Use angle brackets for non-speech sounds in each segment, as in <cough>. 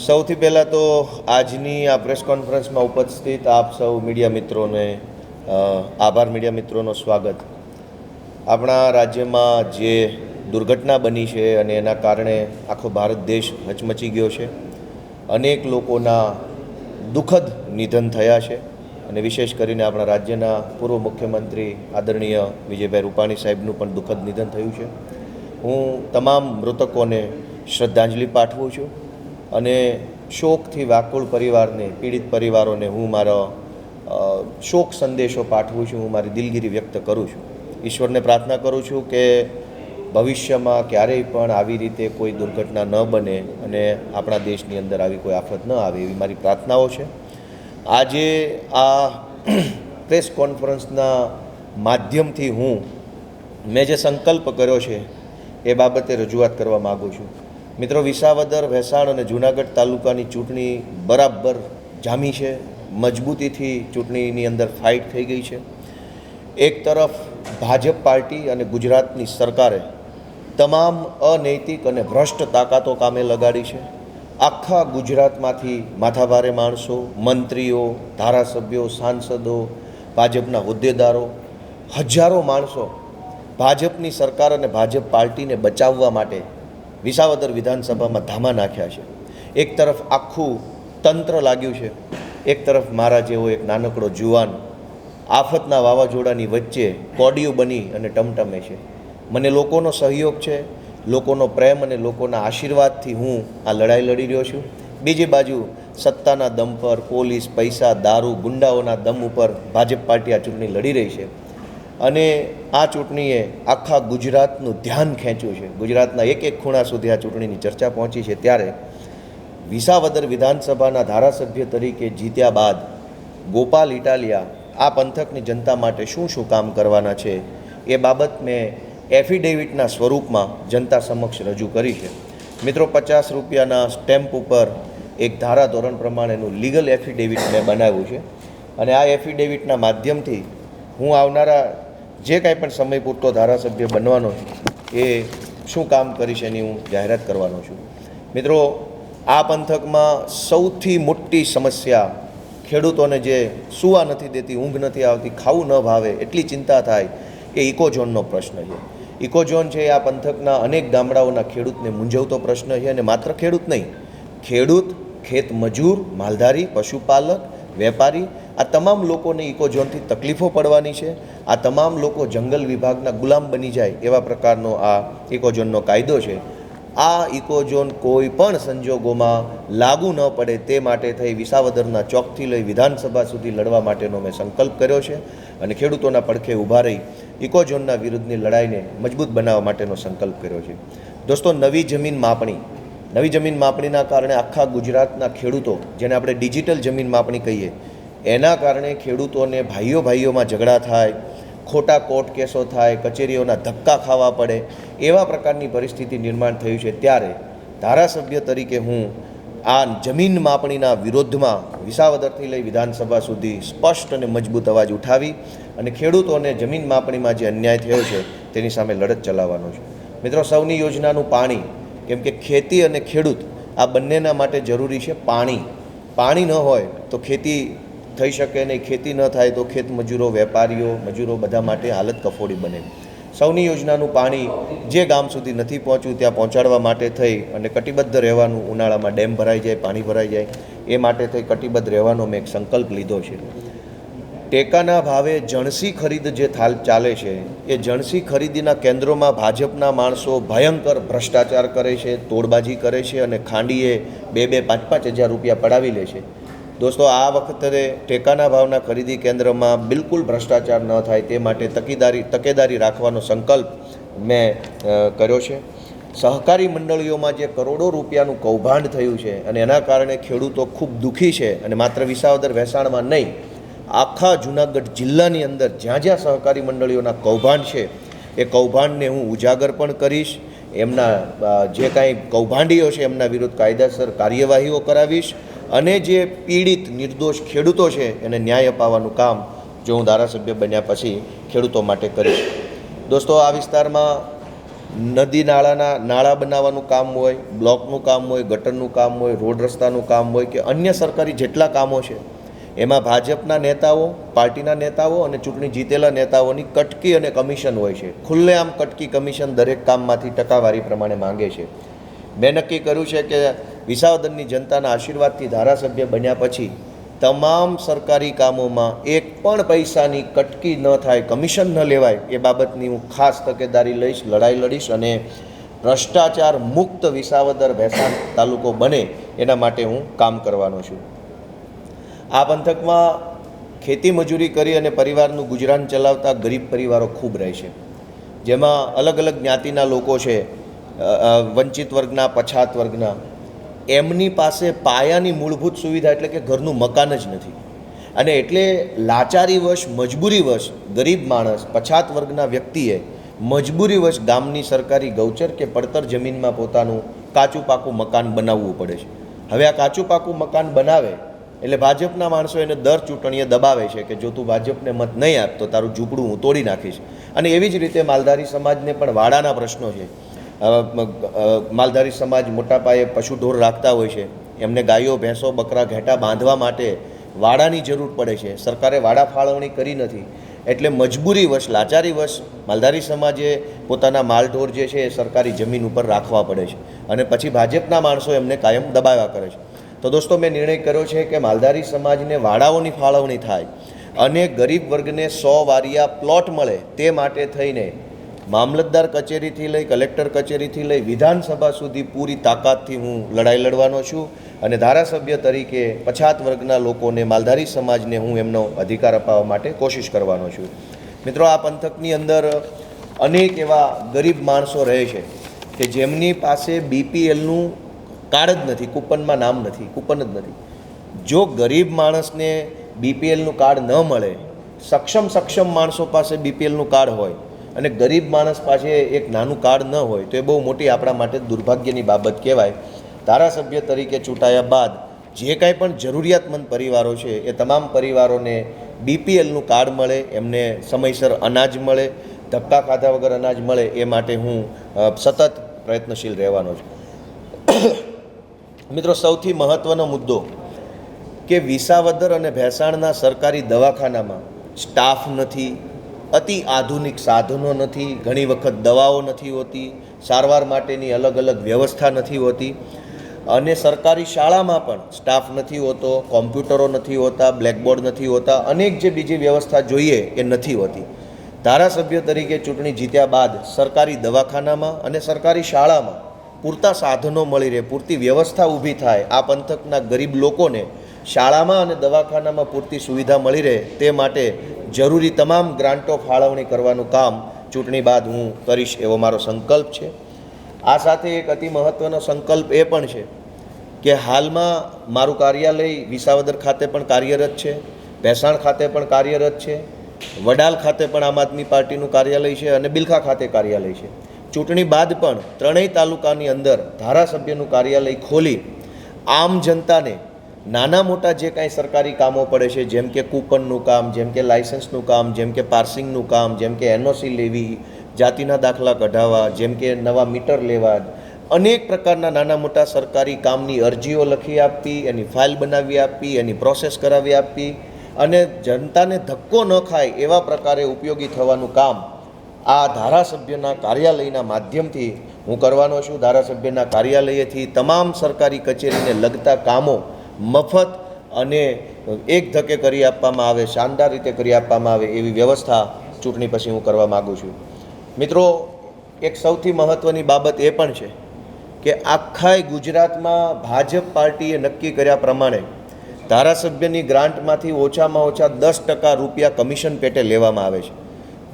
સૌથી પહેલાં તો આજની આ પ્રેસ કોન્ફરન્સમાં ઉપસ્થિત આપ સૌ મીડિયા મિત્રોને આભાર મીડિયા મિત્રોનો સ્વાગત. આપણા રાજ્યમાં જે દુર્ઘટના બની છે અને એના કારણે આખો ભારત દેશ હચમચી ગયો છે, અનેક લોકોના દુઃખદ નિધન થયા છે અને વિશેષ કરીને આપણા રાજ્યના પૂર્વ મુખ્યમંત્રી આદરણીય વિજયભાઈ રૂપાણી સાહેબનું પણ દુઃખદ નિધન થયું છે. હું તમામ મૃતકોને શ્રદ્ધાંજલિ પાઠવું છું. અને શોકથી વ્યાકુળ પરિવારને, પીડિત પરિવારોને હું મારો શોક સંદેશો પાઠવું છું, હું મારી દિલગીરી વ્યક્ત કરું છું. ઈશ્વરને પ્રાર્થના કરું છું કે ભવિષ્યમાં ક્યારેય પણ આવી રીતે કોઈ દુર્ઘટના ન બને અને આપણા દેશની અંદર આવી કોઈ આફત ન આવે એવી મારી પ્રાર્થનાઓ છે. આજે આ <clears throat> પ્રેસ કોન્ફરન્સના માધ્યમથી હું મેં જે સંકલ્પ કર્યો છે એ બાબતે રજૂઆત કરવા માગું છું. મિત્રો, વિસાવદર ભેસાણ અને જૂનાગઢ તાલુકાની ચૂંટણી બરાબર જામી છે. મજબૂતીથી ચૂંટણીની અંદર ફાઇટ થઈ ગઈ છે. એક તરફ ભાજપ પાર્ટી અને ગુજરાતની સરકારે તમામ અનૈતિક અને ભ્રષ્ટ તાકાતો કામે લગાડી છે. આખા ગુજરાતમાંથી માથાભારે માણસો, મંત્રીઓ, ધારાસભ્યો, સાંસદો, ભાજપના હોદ્દેદારો, હજારો માણસો ભાજપની સરકાર અને ભાજપ પાર્ટીને બચાવવા માટે વિસાવદર વિધાનસભામાં ધામા નાખ્યા છે. એક તરફ આખું તંત્ર લાગ્યું છે. એક તરફ મારા જેવો એક નાનકડો જુવાન આફતના વાવાઝોડાની વચ્ચે કોડિયું બની અને ટમટમે છે. મને લોકોનો સહયોગ છે, લોકોનો પ્રેમ અને લોકોના આશીર્વાદથી હું આ લડાઈ લડી રહ્યો છું. બીજી બાજુ સત્તાના દમ પર પોલીસ, પૈસા, દારૂ, ગુંડાઓના દમ ઉપર ભાજપ પાર્ટી આ ચૂંટણી લડી રહી છે. અને આ ચૂંટણીએ આખા ગુજરાતનું ધ્યાન ખેંચ્યું છે. ગુજરાતના એક એક ખૂણા સુધી આ ચૂંટણીની ચર્ચા પહોંચી છે. ત્યારે વિસાવદર વિધાનસભાના ધારાસભ્ય તરીકે જીત્યા બાદ ગોપાલ ઇટાલિયા આ પંથકની જનતા માટે શું શું કામ કરવાના છે એ બાબત મેં એફિડેવિટના સ્વરૂપમાં જનતા સમક્ષ રજૂ કરી છે. મિત્રો, પચાસ રૂપિયાના સ્ટેમ્પ ઉપર એક ધારા ધોરણ પ્રમાણેનું લીગલ એફિડેવિટ મેં બનાવ્યું છે. અને આ એફિડેવિટના માધ્યમથી હું આવનારા જે કાંઈ પણ સમય પૂરતો ધારાસભ્ય બનવાનો છે, એ શું કામ કરીશ એની હું જાહેરાત કરવાનો છું. મિત્રો, આ પંથકમાં સૌથી મોટી સમસ્યા ખેડૂતોને જે સુવા નથી દેતી, ઊંઘ નથી આવતી, ખાવું ન ભાવે, એટલી ચિંતા થાય, એ ઇકોઝોનનો પ્રશ્ન છે. ઇકોઝોન છે, આ પંથકના અનેક ગામડાઓના ખેડૂતને મૂંઝવતો પ્રશ્ન છે અને માત્ર ખેડૂત નહીં, ખેડૂત ખેત મજૂર માલધારી, પશુપાલક, વેપારી આ તમામ લોકોને ઇકોઝોનથી તકલીફો પડવાની છે. આ તમામ લોકો જંગલ વિભાગના ગુલામ બની જાય એવા પ્રકારનો આ ઇકોઝોનનો કાયદો છે. આ ઇકોઝોન કોઈ પણ સંજોગોમાં લાગુ ન પડે તે માટે થઈ વિસાવદરના ચોકથી લઈ વિધાનસભા સુધી લડવા માટેનો મેં સંકલ્પ કર્યો છે અને ખેડૂતોના પડખે ઊભા રહી ઇકોઝોનના વિરુદ્ધની લડાઈને મજબૂત બનાવવા માટેનો સંકલ્પ કર્યો છે. દોસ્તો, નવી જમીન માપણી. નવી જમીન માપણીના કારણે આખા ગુજરાતના ખેડૂતો, જેને આપણે ડિજિટલ જમીન માપણી કહીએ એના કારણે ખેડૂતોને ભાઈઓ ભાઈઓમાં ઝઘડા થાય, ખોટા કોર્ટ કેસો થાય, કચેરીઓના ધક્કા ખાવા પડે, એવા પ્રકારની પરિસ્થિતિ નિર્માણ થયું છે. ત્યારે ધારાસભ્ય તરીકે હું આ જમીન માપણીના વિરોધમાં વિસાવદરથી લઈ વિધાનસભા સુધી સ્પષ્ટ અને મજબૂત અવાજ ઉઠાવી અને ખેડૂતોને જમીન માપણીમાં જે અન્યાય થયો છે તેની સામે લડત ચલાવવાનો છે. મિત્રો, સૌની યોજનાનું પાણી, કેમ કે ખેતી અને ખેડૂત આ બંનેના માટે જરૂરી છે પાણી. પાણી ન હોય તો ખેતી થઈ શકે નહીં, ખેતી ન થાય તો ખેત મજૂરો, વેપારીઓ, મજૂરો બધા માટે હાલત કફોડી બને. સૌની યોજનાનું પાણી જે ગામ સુધી નથી પહોંચ્યું ત્યાં પહોંચાડવા માટે થઈ અને કટિબદ્ધ રહેવાનું ઉનાળામાં ડેમ ભરાઈ જાય, પાણી ભરાઈ જાય, એ માટે થઈ કટિબદ્ધ રહેવાનો મેં એક સંકલ્પ લીધો છે. ટેકાના ભાવે જણસી ખરીદ જે થાલ ચાલે છે, એ જણસી ખરીદીના કેન્દ્રોમાં ભાજપના માણસો ભયંકર ભ્રષ્ટાચાર કરે છે, તોડબાજી કરે છે અને ખાંડીએ બે બે પાંચ પાંચ હજાર રૂપિયા પડાવી લે છે. દોસ્તો, આ વખતે ટેકાના ભાવના ખરીદી કેન્દ્રમાં બિલકુલ ભ્રષ્ટાચાર ન થાય તે માટે તકેદારી તકેદારી રાખવાનો સંકલ્પ મેં કર્યો છે. સહકારી મંડળીઓમાં જે કરોડો રૂપિયાનું કૌભાંડ થયું છે અને એના કારણે ખેડૂતો ખૂબ દુઃખી છે અને માત્ર વિસાવદર વહેસાણમાં નહીં, આખા જુનાગઢ જિલ્લાની અંદર જ્યાં જ્યાં સહકારી મંડળીઓના કૌભાંડ છે, એ કૌભાંડને હું ઉજાગર પણ કરીશ. એમના જે કાંઈ કૌભાંડીઓ છે એમના વિરુદ્ધ કાયદેસર કાર્યવાહીઓ કરાવીશ. અને જે પીડિત, નિર્દોષ ખેડૂતો છે, એને ન્યાય અપાવવાનું કામ જો હું ધારાસભ્ય બન્યા પછી ખેડૂતો માટે કરીશ. દોસ્તો, આ વિસ્તારમાં નદી નાળાના નાળા બનાવવાનું કામ હોય, બ્લોકનું કામ હોય, ગટરનું કામ હોય, રોડ રસ્તાનું કામ હોય કે અન્ય સરકારી જેટલા કામો છે, એમાં ભાજપના નેતાઓ, પાર્ટીના નેતાઓ અને ચૂંટણી જીતેલા નેતાઓની કટકી અને કમિશન હોય છે. ખુલ્લેઆમ કટકી કમિશન દરેક કામમાંથી ટકાવારી પ્રમાણે માંગે છે. મેં નક્કી કર્યું છે કે વિસાવદરની જનતાના આશીર્વાદથી ધારાસભ્ય બન્યા પછી તમામ સરકારી કામોમાં એક પણ પૈસાની કટકી ન થાય, કમિશન ન લેવાય, એ બાબતની હું ખાસ તકેદારી લઈશ, લડાઈ લડીશ અને ભ્રષ્ટાચાર મુક્ત વિસાવદર ભેસાણ તાલુકો બને એના માટે હું કામ કરવાનો છું. આ પંથકમાં ખેતી મજૂરી કરી અને પરિવારનું ગુજરાન ચલાવતા ગરીબ પરિવારો ખૂબ રહે છે. જેમાં અલગ અલગ જ્ઞાતિના લોકો છે વંચિત વર્ગના, પછાત વર્ગના એમની પાસે પાયાની મૂળભૂત સુવિધા એટલે કે ઘરનું મકાન જ નથી. અને એટલે લાચારીવશ મજબૂરીવશ ગરીબ માણસ, પછાત વર્ગના વ્યક્તિએ મજબૂરીવશ ગામની સરકારી ગૌચર કે પડતર જમીનમાં પોતાનું કાચું પાકું મકાન બનાવવું પડે છે. હવે આ કાચું પાકું મકાન બનાવે એટલે ભાજપના માણસો એને દર ચૂંટણીએ દબાવે છે કે જો તું ભાજપને મત નહીં આપ તો તારું ઝૂંપડું હું તોડી નાખીશ. અને એવી જ રીતે માલધારી સમાજને પણ વાડાના પ્રશ્નો છે. માલધારી સમાજ મોટા પાયે પશુ ઢોર રાખતા હોય છે. એમને ગાયો, ભેંસો, બકરા, ઘેટા બાંધવા માટે વાડાની જરૂર પડે છે. સરકારે વાડા ફાળવણી કરી નથી. એટલે મજબૂરીવશ લાચારીવશ માલધારી સમાજે પોતાના માલઢોર જે છે એ સરકારી જમીન ઉપર રાખવા પડે છે. અને પછી ભાજપના માણસો એમને કાયમ દબાવ્યા કરે છે. તો દોસ્તો, મેં નિર્ણય કર્યો છે કે માલધારી સમાજને વાડાઓની ફાળવણી થાય અને ગરીબ વર્ગને સો વારિયા પ્લોટ મળે તે માટે થઈને મામલતદાર કચેરીથી લઈ કલેક્ટર કચેરીથી લઈ વિધાનસભા સુધી પૂરી તાકાતથી હું લડાઈ લડવાનો છું અને ધારાસભ્ય તરીકે પછાત વર્ગના લોકોને માલધારી સમાજને હું એમનો અધિકાર અપાવવા માટે કોશિશ કરવાનો છું. મિત્રો, આ પંથકની અંદર અનેક એવા ગરીબ માણસો રહે છે કે જેમની પાસે બીપીએલનું કાર્ડ જ નથી, કૂપનમાં નામ નથી, કૂપન જ નથી. જો ગરીબ માણસને બીપીએલનું કાર્ડ ન મળે સક્ષમ સક્ષમ માણસો પાસે બીપીએલનું કાર્ડ હોય અને ગરીબ માણસ પાસે એક નાનું કાર્ડ ન હોય તો એ બહુ મોટી આપણા માટે દુર્ભાગ્યની બાબત કહેવાય. ધારાસભ્ય તરીકે ચૂંટાયા બાદ જે કાંઈ પણ જરૂરિયાતમંદ પરિવારો છે, એ તમામ પરિવારોને બીપીએલનું કાર્ડ મળે, એમને સમયસર અનાજ મળે, ધક્કા ખાધા વગર અનાજ મળે, એ માટે હું સતત પ્રયત્નશીલ રહેવાનો છું. મિત્રો, સૌથી મહત્ત્વનો મુદ્દો કે વિસાવદર અને ભેસાણના સરકારી દવાખાનામાં સ્ટાફ નથી અતિ આધુનિક સાધનો નથી, ઘણી વખત દવાઓ નથી હોતી, સારવાર માટેની અલગ અલગ વ્યવસ્થા નથી હોતી. અને સરકારી શાળામાં પણ સ્ટાફ નથી હોતો, કોમ્પ્યુટરો નથી હોતા, બ્લેકબોર્ડ નથી હોતા, અનેક જે બીજી વ્યવસ્થા જોઈએ એ નથી હોતી. ધારાસભ્ય તરીકે ચૂંટણી જીત્યા બાદ સરકારી દવાખાનામાં અને સરકારી શાળામાં પૂરતા સાધનો મળી રહે, પૂરતી વ્યવસ્થા ઊભી થાય, આ પંથકના ગરીબ લોકોને શાળામાં અને દવાખાનામાં પૂરતી સુવિધા મળી રહે તે માટે જરૂરી તમામ ગ્રાન્ટો ફાળવણી કરવાનું કામ ચૂંટણી બાદ હું કરીશ એવો મારો સંકલ્પ છે. આ સાથે એક અતિ મહત્ત્વનો સંકલ્પ એ પણ છે કે હાલમાં મારું કાર્યાલય વિસાવદર ખાતે પણ કાર્યરત છે, ભેસાણ ખાતે પણ કાર્યરત છે, વડાલ ખાતે પણ આમ આદમી પાર્ટીનું કાર્યાલય છે અને બિલખા ખાતે કાર્યાલય છે. ચૂંટણી બાદ પણ ત્રણેય તાલુકાની અંદર ધારાસભ્યનું કાર્યાલય ખોલી આમ જનતાને નાના મોટા જે કાંઈ સરકારી કામો પડે છે, જેમ કે કૂપનનું કામ, જેમ કે લાઇસન્સનું કામ, જેમ કે પાર્સિંગનું કામ, જેમ કે એનઓસી લેવી, જાતિના દાખલા કઢાવવા, જેમ કે નવા મીટર લેવા, અનેક પ્રકારના નાના મોટા સરકારી કામની અરજીઓ લખી આપવી, એની ફાઇલ બનાવી આપવી, એની પ્રોસેસ કરાવી આપવી. અને જનતાને ધક્કો ન ખાય એવા પ્રકારે ઉપયોગી થવાનું કામ આ ધારાસભ્યના કાર્યાલયના માધ્યમથી હું કરવાનો છું. ધારાસભ્યના કાર્યાલયેથી તમામ સરકારી કચેરીને લગતા કામો મફત અને એક ધકે કરી આપવામાં આવે, શાનદાર રીતે કરી આપવામાં આવે એવી વ્યવસ્થા ચૂંટણી પછી હું કરવા માગું છું. મિત્રો, એક સૌથી મહત્ત્વની બાબત એ પણ છે કે આખાય ગુજરાતમાં ભાજપ પાર્ટીએ નક્કી કર્યા પ્રમાણે ધારાસભ્યની ગ્રાન્ટમાંથી ઓછામાં ઓછા દસ ટકા રૂપિયા કમિશન પેટે લેવામાં આવે છે.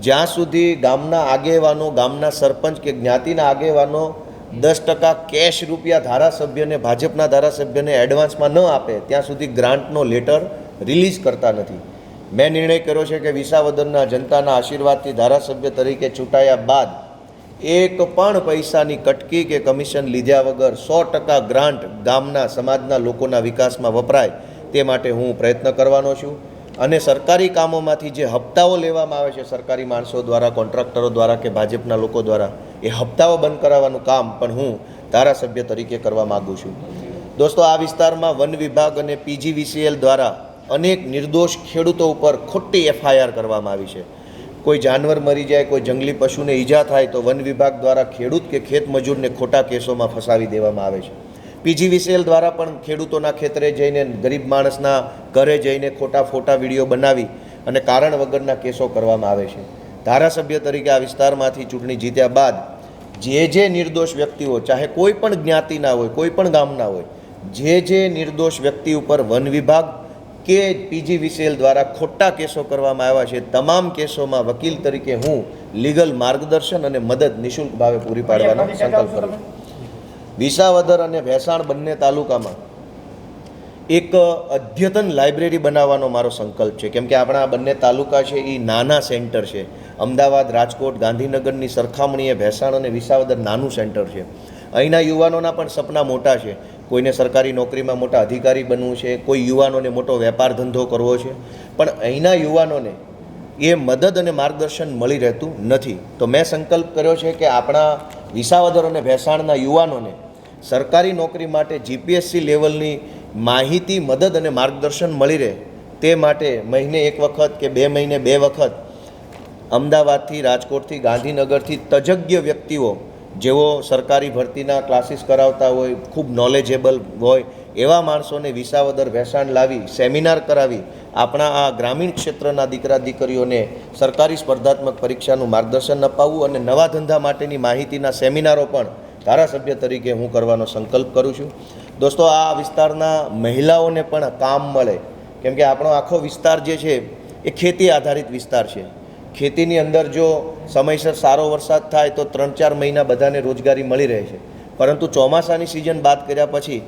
જ્યાં સુધી ગામના આગેવાનો, ગામના સરપંચ કે જ્ઞાતિના આગેવાનો દસ ટકા કેશ રૂપિયા ધારાસભ્યને, ભાજપના ધારાસભ્યને એડવાન્સમાં ન આપે, ત્યાં સુધી ગ્રાન્ટનો લેટર રિલીઝ કરતા નથી. મેં નિર્ણય કર્યો છે કે વિસાવદનના જનતાના આશીર્વાદથી ધારાસભ્ય તરીકે ચૂંટાયા બાદ એક પણ પૈસાની કટકી કે કમિશન લીધા વગર સો ટકા ગ્રાન્ટ ગામના સમાજના લોકોના વિકાસમાં વપરાય, તે માટે હું પ્રયત્ન કરવાનો છું. અને સરકારી કામોમાંથી જે હપ્તાઓ લેવામાં આવે છે સરકારી માણસો દ્વારા, કોન્ટ્રાક્ટરો દ્વારા કે ભાજપના લોકો દ્વારા એ હપ્તાઓ બંધ કરાવવાનું કામ પણ હું ધારાસભ્ય તરીકે કરવા માગું છું. દોસ્તો, આ વિસ્તારમાં વન વિભાગ અને પીજીવીસીએલ દ્વારા અનેક નિર્દોષ ખેડૂતો ઉપર ખોટી એફઆઈઆર કરવામાં આવી છે. કોઈ જાનવર મરી જાય, કોઈ જંગલી પશુને ઈજા થાય તો વન વિભાગ દ્વારા ખેડૂત કે ખેત મજૂરને ખોટા કેસોમાં ફસાવી દેવામાં આવે છે. પીજીવીસીએલ દ્વારા પણ ખેડૂતોના ખેતરે જઈને ગરીબ માણસના ઘરે જઈને ખોટા ફોટા વીડિયો બનાવી અને કારણ વગરના કેસો કરવામાં આવે છે. ધારાસભ્ય તરીકે આ વિસ્તારમાંથી ચૂંટણી જીત્યા બાદ જે જે નિર્દોષ વ્યક્તિઓ ચાહે કોઈ પણ જ્ઞાતિના હોય કોઈ પણ ગામના હોય જે જે નિર્દોષ વ્યક્તિ ઉપર વન વિભાગ કે પીજી વિસેલ દ્વારા ખોટા કેસો કરવામાં આવ્યા છે તમામ કેસોમાં વકીલ તરીકે હું લીગલ માર્ગદર્શન અને મદદ નિઃશુલ્ક ભાવે પૂરી પાડવાનો સંકલ્પ કરું વિસાવદર અને ભેસાણ બંને તાલુકામાં એક અદ્યતન લાઇબ્રેરી બનાવવાનો મારો સંકલ્પ છે. કેમ કે આપણા બંને તાલુકા છે એ નાના સેન્ટર છે. અમદાવાદ, રાજકોટ, ગાંધીનગરની સરખામણીએ ભેસાણ અને વિસાવદર નાનું સેન્ટર છે. અહીંના યુવાનોના પણ સપના મોટા છે. કોઈને સરકારી નોકરીમાં મોટા અધિકારી બનવું છે, કોઈ યુવાનોને મોટો વેપાર ધંધો કરવો છે. પણ અહીંના યુવાનોને એ મદદ અને માર્ગદર્શન મળી રહેતું નથી. તો મેં સંકલ્પ કર્યો છે કે આપણા વિસાવદર અને ભેસાણના યુવાનોને સરકારી નોકરી માટે જીપીએસસી લેવલની માહિતી, મદદ અને માર્ગદર્શન મળી રહે તે માટે મહિને એક વખત કે બે મહિને બે વખત અમદાવાદથી રાજકોટથી ગાંધીનગરથી તજજ્ઞ વ્યક્તિઓ, જેઓ સરકારી ભરતીના ક્લાસીસ કરાવતા હોય, ખૂબ નોલેજેબલ હોય, એવા માણસોને વિસાવદર વેસાણ લાવી, સેમિનાર કરાવી, આપણા આ ગ્રામીણ ક્ષેત્રના દીકરા દીકરીઓને સરકારી સ્પર્ધાત્મક પરીક્ષાનું માર્ગદર્શન અપાવવું અને નવા ધંધા માટેની માહિતીના સેમિનારો પણ ધારાસભ્ય તરીકે હું કરવાનો સંકલ્પ કરું છું. દોસ્તો, આ વિસ્તારના મહિલાઓને પણ કામ મળે. કેમ કે આપણો આખો વિસ્તાર જે છે, એ ખેતી આધારિત વિસ્તાર છે. ખેતીની અંદર જો સમયસર સારો વરસાદ થાય, તો ત્રણ ચાર મહિના બધાને રોજગારી મળી રહે છે. પરંતુ ચોમાસાની સિઝન બાદ કર્યા પછી,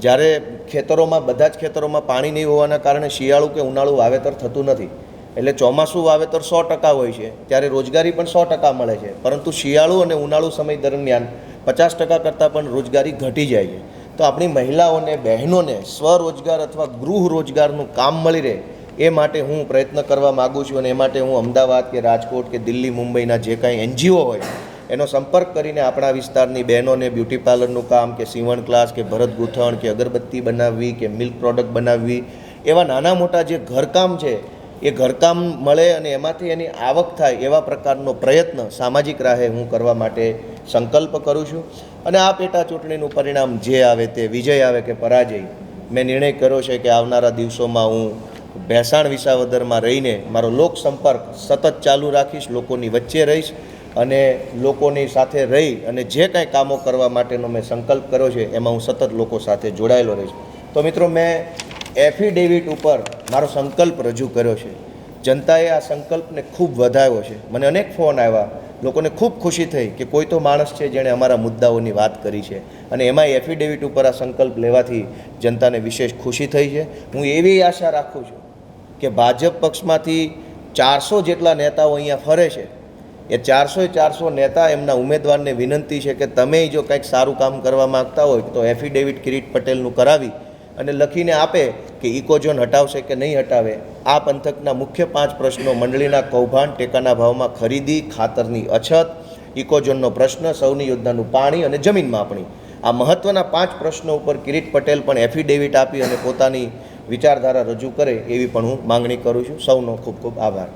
જ્યારે ખેતરોમાં, બધા જ ખેતરોમાં પાણી નહીં હોવાના કારણે શિયાળું કે ઉનાળું વાવેતર થતું નથી. એટલે ચોમાસું વાવેતર સો ટકા હોય છે, ત્યારે રોજગારી પણ સો ટકા મળે છે. પરંતુ શિયાળુ અને ઉનાળુ સમય દરમિયાન પચાસ ટકા કરતાં પણ રોજગારી ઘટી જાય છે. તો આપણી મહિલાઓને, બહેનોને સ્વરોજગાર અથવા ગૃહ રોજગારનું કામ મળી રહે, એ માટે હું પ્રયત્ન કરવા માગું છું અને એ માટે હું અમદાવાદ કે રાજકોટ કે દિલ્હી, મુંબઈના જે કાંઈ એનજીઓ હોય, એનો સંપર્ક કરીને આપણા વિસ્તારની બહેનોને બ્યુટી પાર્લરનું કામ કે સીવણ ક્લાસ કે ભરત ગૂંથણ કે અગરબત્તી બનાવવી કે મિલ્ક પ્રોડક્ટ બનાવવી, એવા નાના મોટા જે ઘરકામ છે એ ઘરકામ મળે અને એમાંથી એની આવક થાય એવા પ્રકારનો પ્રયત્ન સામાજિક રાહે હું કરવા માટે સંકલ્પ કરું છું. અને આ પેટા ચૂંટણીનું પરિણામ જે આવે તે વિજય આવે કે પરાજય, મેં નિર્ણય કર્યો છે કે આવનારા દિવસોમાં હું ભેસાણ વિસાવદરમાં રહીને મારો લોક સંપર્ક સતત ચાલુ રાખીશ, લોકોની વચ્ચે રહીશ અને લોકોની સાથે રહી અને જે કાંઈ કામો કરવા માટેનો મેં સંકલ્પ કર્યો છે એમાં હું સતત લોકો સાથે જોડાયેલો રહીશ. તો મિત્રો, મેં એફિડેવિટ ઉપર મારો સંકલ્પ રજૂ કર્યો છે. જનતાએ આ સંકલ્પને ખૂબ વધાર્યો છે. મને અનેક ફોન આવ્યા. લોકોને ખૂબ ખુશી થઈ કે કોઈ તો માણસ છે જેણે અમારા મુદ્દાઓની વાત કરી છે. અને એમાં એફિડેવિટ ઉપર આ સંકલ્પ લેવાથી જનતાને વિશેષ ખુશી થઈ છે. હું એવી આશા રાખું છું કે ભાજપ પક્ષમાંથી ચારસો જેટલા નેતાઓ અહીંયા ફરે છે. એ ચારસો ચારસો નેતા એમના ઉમેદવારને વિનંતી છે કે તમે જો કંઈક સારું કામ કરવા માગતા હોય તો એફિડેવિટ કિરીટ પટેલનું કરાવી અને લખીને આપે કે ઇકોઝોન હટાવશે કે નહીં હટાવે, આ પંથકના મુખ્ય પાંચ પ્રશ્નો મંડળીના કૌભાંડ ટેકાના ભાવમાં ખરીદી, ખાતરની અછત ઇકોઝોનનો પ્રશ્ન, સૌની યોજનાનું પાણી અને જમીન માપણી. આ મહત્ત્વના પાંચ પ્રશ્નો ઉપર કિરીટ પટેલ પણ એફિડેવિટ આપી અને પોતાની વિચારધારા રજૂ કરે એવી પણ હું માંગણી કરું છું. સૌનો ખૂબ ખૂબ આભાર.